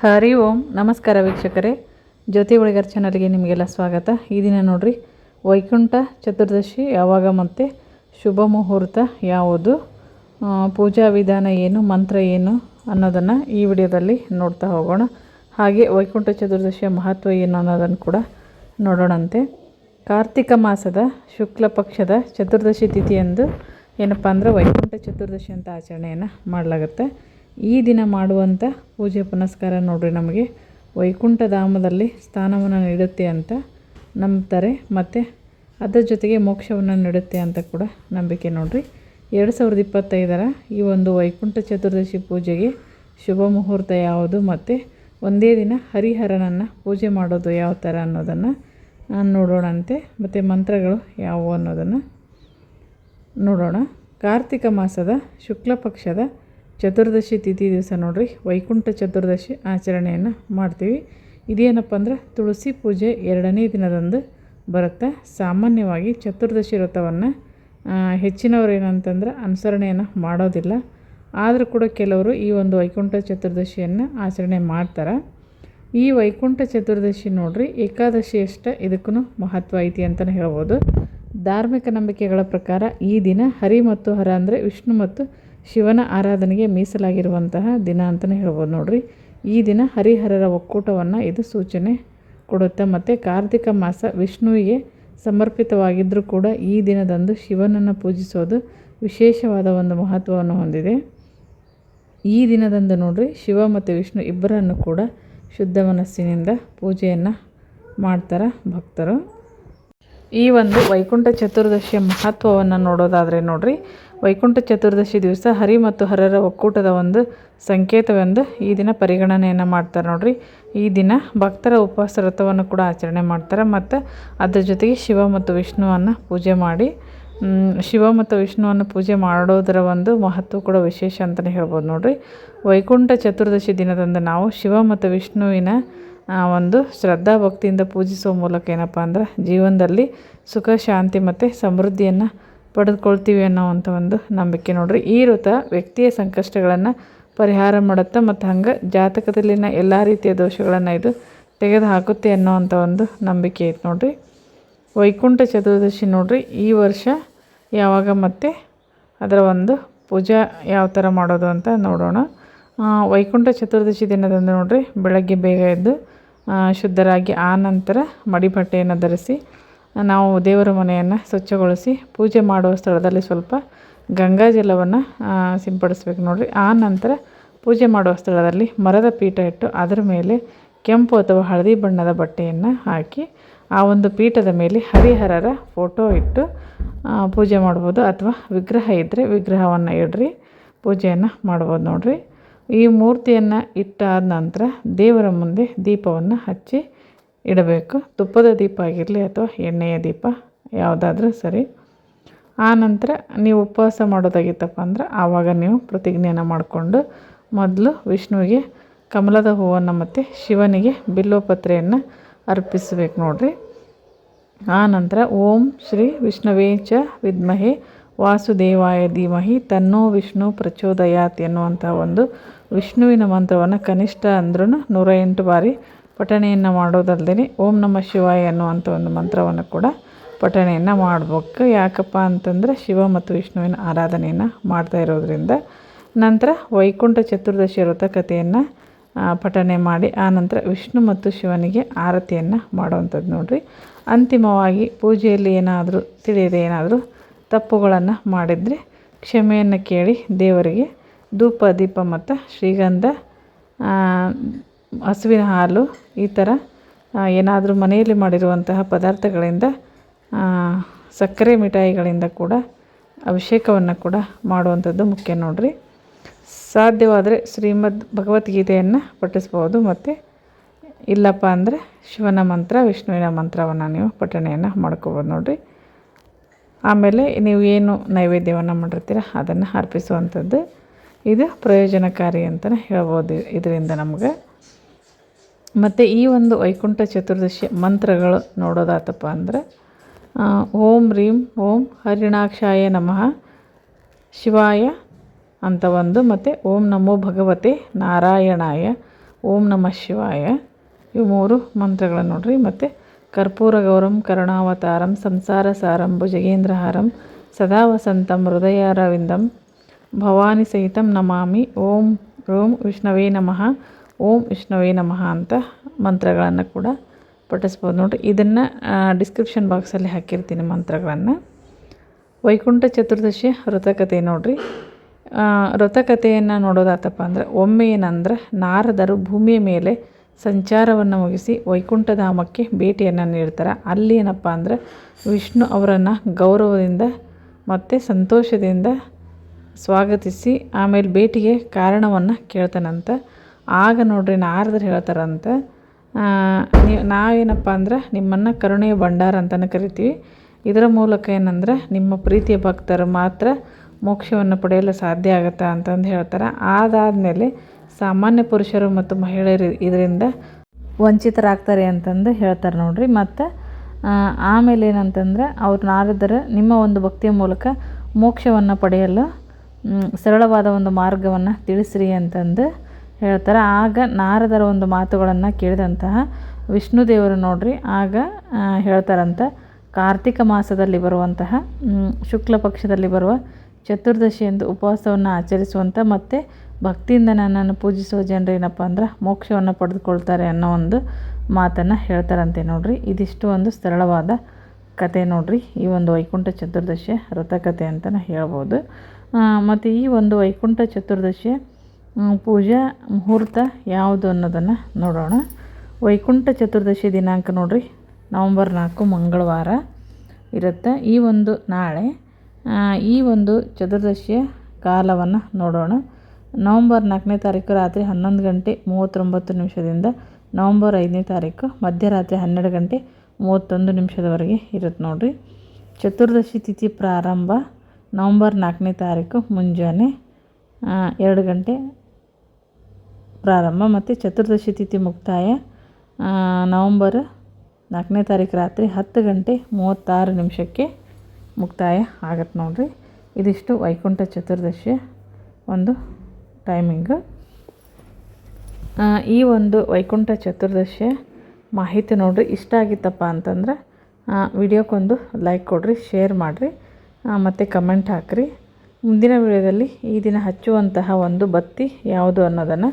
ಹರಿ ಓಂ. ನಮಸ್ಕಾರ ವೀಕ್ಷಕರೇ. ಜ್ಯೋತಿ ಒಳಗರ್ ಚಾನಲ್ಗೆ ನಿಮಗೆಲ್ಲ ಸ್ವಾಗತ. ಈ ದಿನ ನೋಡಿರಿ, ವೈಕುಂಠ ಚತುರ್ದಶಿ ಯಾವಾಗ ಮತ್ತು ಶುಭ ಮುಹೂರ್ತ ಯಾವುದು ಪೂಜಾ ವಿಧಾನ ಏನು, ಮಂತ್ರ ಏನು ಅನ್ನೋದನ್ನು ಈ ವಿಡಿಯೋದಲ್ಲಿ ನೋಡ್ತಾ ಹೋಗೋಣ. ಹಾಗೆ ವೈಕುಂಠ ಚತುರ್ದಶಿಯ ಮಹತ್ವ ಏನು ಅನ್ನೋದನ್ನು ಕೂಡ ನೋಡೋಣಂತೆ. ಕಾರ್ತಿಕ ಮಾಸದ ಶುಕ್ಲ ಪಕ್ಷದ ಚತುರ್ದಶಿ ತಿಥಿಯಂದು ಏನಪ್ಪ ಅಂದರೆ ವೈಕುಂಠ ಚತುರ್ದಶಿ ಅಂತ ಆಚರಣೆಯನ್ನು ಮಾಡಲಾಗುತ್ತೆ. ಈ ದಿನ ಮಾಡುವಂಥ ಪೂಜೆ ಪುನಸ್ಕಾರ ನೋಡ್ರಿ ನಮಗೆ. ವೈಕುಂಠ ಧಾಮದಲ್ಲಿ ಸ್ಥಾನವನ್ನು ನೀಡುತ್ತೆ ಅಂತ ನಂಬ್ತಾರೆ. ಮತ್ತು ಅದರ ಜೊತೆಗೆ ಮೋಕ್ಷವನ್ನು ನೀಡುತ್ತೆ ಅಂತ ಕೂಡ ನಂಬಿಕೆ ನೋಡಿರಿ. ಎರಡು ಸಾವಿರದ ಇಪ್ಪತ್ತೈದರ ಈ ಒಂದು ವೈಕುಂಠ ಚತುರ್ದಶಿ ಪೂಜೆಗೆ ಶುಭ ಮುಹೂರ್ತ ಯಾವುದು ಮತ್ತು ಒಂದೇ ದಿನ ಹರಿಹರನನ್ನು ಪೂಜೆ ಮಾಡೋದು ಯಾವ ಥರ ಅನ್ನೋದನ್ನು ನಾನು ನೋಡೋಣಂತೆ. ಮತ್ತು ಮಂತ್ರಗಳು ಯಾವುವು ಅನ್ನೋದನ್ನು ನೋಡೋಣ. ಕಾರ್ತಿಕ ಮಾಸದ ಶುಕ್ಲ ಪಕ್ಷದ ಚತುರ್ದಶಿ ತಿಥಿ ದಿವಸ ನೋಡ್ರಿ. ವೈಕುಂಠ ಚತುರ್ದಶಿ ಆಚರಣೆಯನ್ನು ಮಾಡ್ತೀವಿ. ಇದೇನಪ್ಪ ಅಂದ್ರೆ ತುಳಸಿ ಪೂಜೆ ಎರಡನೇ ದಿನದಂದು ಬರುತ್ತೆ. ಸಾಮಾನ್ಯವಾಗಿ ಚತುರ್ದಶಿ ವ್ರತವನ್ನು ಹೆಚ್ಚಿನವರು ಏನಂತಂದ್ರೆ ಅನುಸರಣೆಯನ್ನು ಮಾಡೋದಿಲ್ಲ. ಆದರೂ ಕೂಡ ಕೆಲವರು ಈ ಒಂದು ವೈಕುಂಠ ಚತುರ್ದಶಿಯನ್ನು ಆಚರಣೆ ಮಾಡ್ತಾರೆ. ಈ ವೈಕುಂಠ ಚತುರ್ದಶಿ ನೋಡ್ರಿ ಏಕಾದಶಿಯಷ್ಟ ಇದಕ್ಕೂ ಮಹತ್ವ ಐತಿ ಅಂತಲೇ ಹೇಳ್ಬೋದು. ಧಾರ್ಮಿಕ ನಂಬಿಕೆಗಳ ಪ್ರಕಾರ ಈ ದಿನ ಹರಿ ಮತ್ತು ಹರ ಅಂದರೆ ವಿಷ್ಣು ಮತ್ತು ಶಿವನ ಆರಾಧನೆಗೆ ಮೀಸಲಾಗಿರುವಂತಹ ದಿನ ಅಂತಲೇ ಹೇಳ್ಬೋದು ನೋಡ್ರಿ. ಈ ದಿನ ಹರಿಹರರ ಒಕ್ಕೂಟವನ್ನು ಇದು ಸೂಚನೆ ಕೊಡುತ್ತೆ. ಮತ್ತು ಕಾರ್ತಿಕ ಮಾಸ ವಿಷ್ಣುವಿಗೆ ಸಮರ್ಪಿತವಾಗಿದ್ದರೂ ಕೂಡ ಈ ದಿನದಂದು ಶಿವನನ್ನು ಪೂಜಿಸೋದು ವಿಶೇಷವಾದ ಒಂದು ಮಹತ್ವವನ್ನು ಹೊಂದಿದೆ. ಈ ದಿನದಂದು ನೋಡ್ರಿ, ಶಿವ ಮತ್ತು ವಿಷ್ಣು ಇಬ್ಬರನ್ನು ಕೂಡ ಶುದ್ಧ ಮನಸ್ಸಿನಿಂದ ಪೂಜೆಯನ್ನು ಮಾಡ್ತಾರೆ ಭಕ್ತರು. ಈ ಒಂದು ವೈಕುಂಠ ಚತುರ್ದಶಿಯ ಮಹತ್ವವನ್ನು ನೋಡೋದಾದರೆ ನೋಡ್ರಿ. ವೈಕುಂಠ ಚತುರ್ದಶಿ ದಿವಸ ಹರಿ ಮತ್ತು ಹರರ ಒಕ್ಕೂಟದ ಒಂದು ಸಂಕೇತವೆಂದು ಈ ದಿನ ಪರಿಗಣನೆಯನ್ನು ಮಾಡ್ತಾರೆ ನೋಡ್ರಿ. ಈ ದಿನ ಭಕ್ತರ ಉಪವಾಸ ವ್ರತವನ್ನು ಕೂಡ ಆಚರಣೆ ಮಾಡ್ತಾರೆ. ಮತ್ತು ಅದ್ರ ಜೊತೆಗೆ ಶಿವ ಮತ್ತು ವಿಷ್ಣುವನ್ನು ಪೂಜೆ ಮಾಡಿ ಶಿವ ಮತ್ತು ವಿಷ್ಣುವನ್ನು ಪೂಜೆ ಮಾಡೋದರ ಒಂದು ಮಹತ್ವ ಕೂಡ ವಿಶೇಷ ಅಂತಲೇ ಹೇಳ್ಬೋದು ನೋಡ್ರಿ. ವೈಕುಂಠ ಚತುರ್ದಶಿ ದಿನದಂದು ನಾವು ಶಿವ ಮತ್ತು ವಿಷ್ಣುವಿನ ಒಂದು ಶ್ರದ್ಧಾ ಭಕ್ತಿಯಿಂದ ಪೂಜಿಸುವ ಮೂಲಕ ಏನಪ್ಪ ಅಂದ್ರೆ ಜೀವನದಲ್ಲಿ ಸುಖ, ಶಾಂತಿ ಮತ್ತು ಸಮೃದ್ಧಿಯನ್ನು ಪಡೆದುಕೊಳ್ತೀವಿ ಅನ್ನೋವಂಥ ಒಂದು ನಂಬಿಕೆ ನೋಡ್ರಿ. ಈ ವೃತ ವ್ಯಕ್ತಿಯ ಸಂಕಷ್ಟಗಳನ್ನು ಪರಿಹಾರ ಮಾಡುತ್ತೆ ಮತ್ತು ಹಂಗೆ ಜಾತಕದಲ್ಲಿನ ಎಲ್ಲ ರೀತಿಯ ದೋಷಗಳನ್ನು ಇದು ತೆಗೆದು ಹಾಕುತ್ತೆ ಒಂದು ನಂಬಿಕೆ ಐತೆ ನೋಡ್ರಿ. ವೈಕುಂಠ ಚತುರ್ದಶಿ ನೋಡ್ರಿ. ಈ ವರ್ಷ ಯಾವಾಗ ಮತ್ತೆ ಅದರ ಒಂದು ಪೂಜಾ ಯಾವ ಥರ ಮಾಡೋದು ಅಂತ ನೋಡೋಣ. ವೈಕುಂಠ ಚತುರ್ದಶಿ ದಿನದಂದು ನೋಡ್ರಿ. ಬೆಳಗ್ಗೆ ಬೇಗ ಎದ್ದು ಶುದ್ಧರಾಗಿ ಆ ನಂತರ ಮಡಿಬಟ್ಟೆಯನ್ನು ಧರಿಸಿ, ನಾವು ದೇವರ ಮನೆಯನ್ನು ಸ್ವಚ್ಛಗೊಳಿಸಿ, ಪೂಜೆ ಮಾಡುವ ಸ್ಥಳದಲ್ಲಿ ಸ್ವಲ್ಪ ಗಂಗಾ ಜಲವನ್ನು ಸಿಂಪಡಿಸ್ಬೇಕು ನೋಡಿರಿ. ಆ ನಂತರ ಪೂಜೆ ಮಾಡುವ ಸ್ಥಳದಲ್ಲಿ ಮರದ ಪೀಠ ಇಟ್ಟು ಅದರ ಮೇಲೆ ಕೆಂಪು ಅಥವಾ ಹಳದಿ ಬಣ್ಣದ ಬಟ್ಟೆಯನ್ನು ಹಾಕಿ, ಆ ಒಂದು ಪೀಠದ ಮೇಲೆ ಹರಿಹರರ ಫೋಟೋ ಇಟ್ಟು ಪೂಜೆ ಮಾಡ್ಬೋದು ಅಥವಾ ವಿಗ್ರಹ ಇದ್ದರೆ ವಿಗ್ರಹವನ್ನು ಇಡ್ರಿ, ಪೂಜೆಯನ್ನು ಮಾಡ್ಬೋದು ನೋಡ್ರಿ. ಈ ಮೂರ್ತಿಯನ್ನು ಇಟ್ಟಾದ ನಂತರ ದೇವರ ಮುಂದೆ ದೀಪವನ್ನು ಹಚ್ಚಿ ಇಡಬೇಕು. ತುಪ್ಪದ ದೀಪ ಆಗಿರಲಿ ಅಥವಾ ಎಣ್ಣೆಯ ದೀಪ ಯಾವುದಾದ್ರೂ ಸರಿ. ಆ ನಂತರ ನೀವು ಉಪವಾಸ ಮಾಡೋದಾಗಿತ್ತಪ್ಪ ಅಂದ್ರೆ ಆವಾಗ ನೀವು ಪ್ರತಿಜ್ಞೆಯನ್ನು ಮಾಡಿಕೊಂಡು ಮೊದಲು ವಿಷ್ಣುವಿಗೆ ಕಮಲದ ಹೂವನ್ನು ಮತ್ತು ಶಿವನಿಗೆ ಬಿಲ್ಲೋಪತ್ರೆಯನ್ನು ಅರ್ಪಿಸಬೇಕು ನೋಡ್ರಿ. ಆ ನಂತರ ಓಂ ಶ್ರೀ ವಿಷ್ಣುವೇ ಚ ವಿದ್ಮಹೆ ವಾಸುದೇವಾಯ ಧೀಮಹಿ ತನ್ನೋ ವಿಷ್ಣು ಪ್ರಚೋದಯಾತ್ ಎನ್ನುವಂಥ ಒಂದು ವಿಷ್ಣುವಿನ ಮಂತ್ರವನ್ನು ಕನಿಷ್ಠ ಅಂದ್ರೂ ನೂರ ಎಂಟು ಬಾರಿ ಪಠಣೆಯನ್ನು ಮಾಡೋದಲ್ಲದೆ ಓಂ ನಮ ಶಿವಾಯ ಅನ್ನುವಂಥ ಒಂದು ಮಂತ್ರವನ್ನು ಕೂಡ ಪಠಣೆಯನ್ನು ಮಾಡಬೇಕು. ಯಾಕಪ್ಪ ಅಂತಂದರೆ ಶಿವ ಮತ್ತು ವಿಷ್ಣುವಿನ ಆರಾಧನೆಯನ್ನು ಮಾಡ್ತಾ ಇರೋದ್ರಿಂದ ನಂತರ ವೈಕುಂಠ ಚತುರ್ದಶಿ ವ್ರತಕಥೆಯನ್ನು ಕಥೆಯನ್ನು ಪಠಣೆ ಮಾಡಿ ಆನಂತರ ವಿಷ್ಣು ಮತ್ತು ಶಿವನಿಗೆ ಆರತಿಯನ್ನು ಮಾಡುವಂಥದ್ದು ನೋಡ್ರಿ. ಅಂತಿಮವಾಗಿ ಪೂಜೆಯಲ್ಲಿ ಏನಾದರೂ ತಿಳಿಯದೆ ಏನಾದರೂ ತಪ್ಪುಗಳನ್ನು ಮಾಡಿದರೆ ಕ್ಷಮೆಯನ್ನು ಕೇಳಿ ದೇವರಿಗೆ ಧೂಪ, ದೀಪ ಮತ್ತು ಶ್ರೀಗಂಧ ಹಸುವಿನ ಹಾಲು ಈ ಥರ ಏನಾದರೂ ಮನೆಯಲ್ಲಿ ಮಾಡಿರುವಂತಹ ಪದಾರ್ಥಗಳಿಂದ ಸಕ್ಕರೆ ಮಿಠಾಯಿಗಳಿಂದ ಕೂಡ ಅಭಿಷೇಕವನ್ನು ಕೂಡ ಮಾಡುವಂಥದ್ದು ಮುಖ್ಯ ನೋಡ್ರಿ. ಸಾಧ್ಯವಾದರೆ ಶ್ರೀಮದ್ ಭಗವದ್ಗೀತೆಯನ್ನು ಪಠಿಸ್ಬೋದು ಮತ್ತು, ಇಲ್ಲಪ್ಪ ಅಂದರೆ ಶಿವನ ಮಂತ್ರ, ವಿಷ್ಣುವಿನ ಮಂತ್ರವನ್ನು ನೀವು ಪಠಣೆಯನ್ನು ಮಾಡ್ಕೋಬೋದು ನೋಡ್ರಿ. ಆಮೇಲೆ ನೀವು ಏನು ನೈವೇದ್ಯವನ್ನು ಮಾಡಿರ್ತೀರ ಅದನ್ನು ಅರ್ಪಿಸುವಂಥದ್ದು. ಇದು ಪ್ರಯೋಜನಕಾರಿ ಅಂತಲೇ ಹೇಳ್ಬೋದು ಇದರಿಂದ ನಮಗೆ. ಮತ್ತು ಈ ಒಂದು ವೈಕುಂಠ ಚತುರ್ದಶಿ ಮಂತ್ರಗಳು ನೋಡೋದಾತಪ್ಪ ಅಂದರೆ ಓಂ ರೀಂ ಓಂ ಹರಿಣಾಕ್ಷಾಯ ನಮಃ ಶಿವಾಯ ಅಂತ ಒಂದು, ಮತ್ತು ಓಂ ನಮೋ ಭಗವತಿ ನಾರಾಯಣಾಯ, ಓಂ ನಮಃ ಶಿವಾಯ, ಇವು ಮೂರು ಮಂತ್ರಗಳನ್ನು ನೋಡ್ರಿ. ಮತ್ತು ಕರ್ಪೂರ ಗೌರಂ ಕರುಣಾವತಾರಂ ಸಂಸಾರ ಸಾರಂ ಭುಜಗೇಂದ್ರಹಾರಂ ಸದಾ ವಸಂತಂ ಹೃದಯಾರವಿಂದಂ ಭವಾನಿ ಸಹಿತಂ ನಮಾಮಿ, ಓಂ ಓಂ ವಿಷ್ಣವೇ ನಮಃ, ಓಂ ವಿಷ್ಣವೇ ನಮಃ ಅಂತ ಮಂತ್ರಗಳನ್ನು ಕೂಡ ಪಠಿಸ್ಬೋದು. ನೋಡಿರಿ, ಇದನ್ನು ಡಿಸ್ಕ್ರಿಪ್ಷನ್ ಬಾಕ್ಸಲ್ಲಿ ಹಾಕಿರ್ತೀನಿ ಮಂತ್ರಗಳನ್ನು. ವೈಕುಂಠ ಚತುರ್ದಶಿ ವ್ರತಕಥೆ ನೋಡಿರಿ. ವ್ರತಕಥೆಯನ್ನು ನೋಡೋದಾತಪ್ಪ ಅಂದರೆ, ಒಮ್ಮೆ ಏನಂದ್ರೆ, ನಾರದರು ಭೂಮಿಯ ಮೇಲೆ ಸಂಚಾರವನ್ನು ಮುಗಿಸಿ ವೈಕುಂಠಧಾಮಕ್ಕೆ ಭೇಟಿಯನ್ನು ನೀಡ್ತಾರೆ. ಅಲ್ಲಿ ಏನಪ್ಪ ಅಂದರೆ, ವಿಷ್ಣು ಅವರನ್ನು ಗೌರವದಿಂದ ಮತ್ತು ಸಂತೋಷದಿಂದ ಸ್ವಾಗತಿಸಿ. ಆಮೇಲೆ ಭೇಟಿಗೆ ಕಾರಣವನ್ನು ಕೇಳ್ತಾನಂತ. ಆಗ ನೋಡ್ರಿ ನಾರದರು ಹೇಳ್ತಾರಂತೆ ನೀವು ನಾವೇನಪ್ಪ ಅಂದ್ರೆ ನಿಮ್ಮನ್ನು ಕರುಣೆಯ ಭಂಡಾರ ಅಂತಲೇ ಕರಿತೀವಿ. ಇದರ ಮೂಲಕ ಏನಂದ್ರೆ ನಿಮ್ಮ ಪ್ರೀತಿಯ ಭಕ್ತರು ಮಾತ್ರ ಮೋಕ್ಷವನ್ನು ಪಡೆಯಲು ಸಾಧ್ಯ ಆಗುತ್ತೆ ಅಂತಂದು ಹೇಳ್ತಾರೆ. ಅದಾದಮೇಲೆ ಸಾಮಾನ್ಯ ಪುರುಷರು ಮತ್ತು ಮಹಿಳೆಯರು ಇದರಿಂದ ವಂಚಿತರಾಗ್ತಾರೆ ಅಂತಂದು ಹೇಳ್ತಾರೆ ನೋಡಿರಿ. ಮತ್ತು ಆಮೇಲೆ ಏನಂತಂದ್ರೆ ಅವ್ರು ನಾರದರು ನಿಮ್ಮ ಒಂದು ಭಕ್ತಿಯ ಮೂಲಕ ಮೋಕ್ಷವನ್ನು ಪಡೆಯಲು ಸರಳವಾದ ಒಂದು ಮಾರ್ಗವನ್ನು ತಿಳಿಸ್ರಿ ಅಂತಂದು ಹೇಳ್ತಾರೆ. ಆಗ ನಾರದರ ಒಂದು ಮಾತುಗಳನ್ನು ಕೇಳಿದಂತಹ ವಿಷ್ಣು ದೇವರು ನೋಡ್ರಿ, ಆಗ ಹೇಳ್ತಾರಂತ, ಕಾರ್ತಿಕ ಮಾಸದಲ್ಲಿ ಬರುವಂತಹ ಶುಕ್ಲ ಪಕ್ಷದಲ್ಲಿ ಬರುವ ಚತುರ್ದಶಿ ಎಂದು ಉಪವಾಸವನ್ನು ಆಚರಿಸುವಂಥ ಮತ್ತು ಭಕ್ತಿಯಿಂದ ನನ್ನನ್ನು ಪೂಜಿಸುವ ಜನರು ಏನಪ್ಪ ಅಂದ್ರೆ ಮೋಕ್ಷವನ್ನು ಪಡೆದುಕೊಳ್ತಾರೆ ಅನ್ನೋ ಒಂದು ಮಾತನ್ನು ಹೇಳ್ತಾರಂತೆ ನೋಡ್ರಿ. ಇದಿಷ್ಟು ಒಂದು ಸರಳವಾದ ಕತೆ ನೋಡ್ರಿ. ಈ ಒಂದು ವೈಕುಂಠ ಚತುರ್ದಶಿಯ ವ್ರತಕತೆ ಅಂತಲೇ ಹೇಳ್ಬೋದು. ಮತ್ತು ಈ ಒಂದು ವೈಕುಂಠ ಚತುರ್ದಶಿ ಪೂಜಾ ಮುಹೂರ್ತ ಯಾವುದು ಅನ್ನೋದನ್ನು ನೋಡೋಣ. ವೈಕುಂಠ ಚತುರ್ದಶಿ ದಿನಾಂಕ ನೋಡಿರಿ, ನವಂಬರ್ ನಾಲ್ಕು ಮಂಗಳವಾರ ಇರುತ್ತೆ. ಈ ಒಂದು ನಾಳೆ ಈ ಒಂದು ಚತುರ್ದಶಿಯ ಕಾಲವನ್ನು ನೋಡೋಣ. ನವಂಬರ್ ನಾಲ್ಕನೇ ತಾರೀಕು ರಾತ್ರಿ ಹನ್ನೊಂದು ಗಂಟೆ ಮೂವತ್ತೊಂಬತ್ತು ನಿಮಿಷದಿಂದ ನವಂಬರ್ ಐದನೇ ತಾರೀಕು ಮಧ್ಯರಾತ್ರಿ ಹನ್ನೆರಡು ಗಂಟೆ ಮೂವತ್ತೊಂದು ನಿಮಿಷದವರೆಗೆ ಇರುತ್ತೆ ನೋಡಿರಿ. ಚತುರ್ದಶಿ ತಿಥಿ ಪ್ರಾರಂಭ ನವಂಬರ್ ನಾಲ್ಕನೇ ತಾರೀಕು ಮುಂಜಾನೆ ಎರಡು ಗಂಟೆ ಪ್ರಾರಂಭ ಮತ್ತು ಚತುರ್ದಶಿ ತಿಥಿ ಮುಕ್ತಾಯ ನವಂಬರ್ ನಾಲ್ಕನೇ ತಾರೀಕು ರಾತ್ರಿ ಹತ್ತು ಗಂಟೆ ಮೂವತ್ತಾರು ನಿಮಿಷಕ್ಕೆ ಮುಕ್ತಾಯ ಆಗತ್ತೆ ನೋಡಿರಿ. ಇದಿಷ್ಟು ವೈಕುಂಠ ಚತುರ್ದಶಿಯ ಒಂದು ಟೈಮಿಂಗು ಈ ಒಂದು ವೈಕುಂಠ ಚತುರ್ದಶಿಯ ಮಾಹಿತಿ ನೋಡಿರಿ. ಇಷ್ಟ ಆಗಿತ್ತಪ್ಪ ಅಂತಂದ್ರೆ ವಿಡಿಯೋಕ್ಕೊಂದು ಲೈಕ್ ಕೊಡಿರಿ ಶೇರ್ ಮಾಡಿರಿ. ಮತ್ತು ಕಮೆಂಟ್ ಹಾಕಿರಿ. ಮುಂದಿನ ವಿಡಿಯೋದಲ್ಲಿ ಈ ದಿನ ಹಚ್ಚುವಂತಹ ಒಂದು ಬತ್ತಿ ಯಾವುದು ಅನ್ನೋದನ್ನು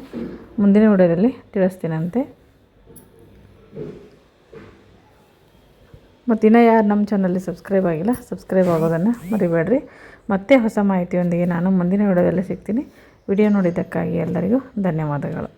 ಮುಂದಿನ ವಿಡಿಯೋದಲ್ಲಿ ತಿಳಿಸ್ತೀನಂತೆ. ಮತ್ತು ಇನ್ನೂ ಯಾರು ನಮ್ಮ ಚಾನಲ್ಲಿ ಸಬ್ಸ್ಕ್ರೈಬ್ ಆಗಿಲ್ಲ ಸಬ್ಸ್ಕ್ರೈಬ್ ಆಗೋದನ್ನು ಮರಿಬೇಡ್ರಿ. ಮತ್ತೆ ಹೊಸ ಮಾಹಿತಿಯೊಂದಿಗೆ ನಾನು ಮುಂದಿನ ವಿಡಿಯೋದಲ್ಲಿ ಸಿಗ್ತೀನಿ. ವಿಡಿಯೋ ನೋಡಿದ್ದಕ್ಕಾಗಿ ಎಲ್ಲರಿಗೂ ಧನ್ಯವಾದಗಳು.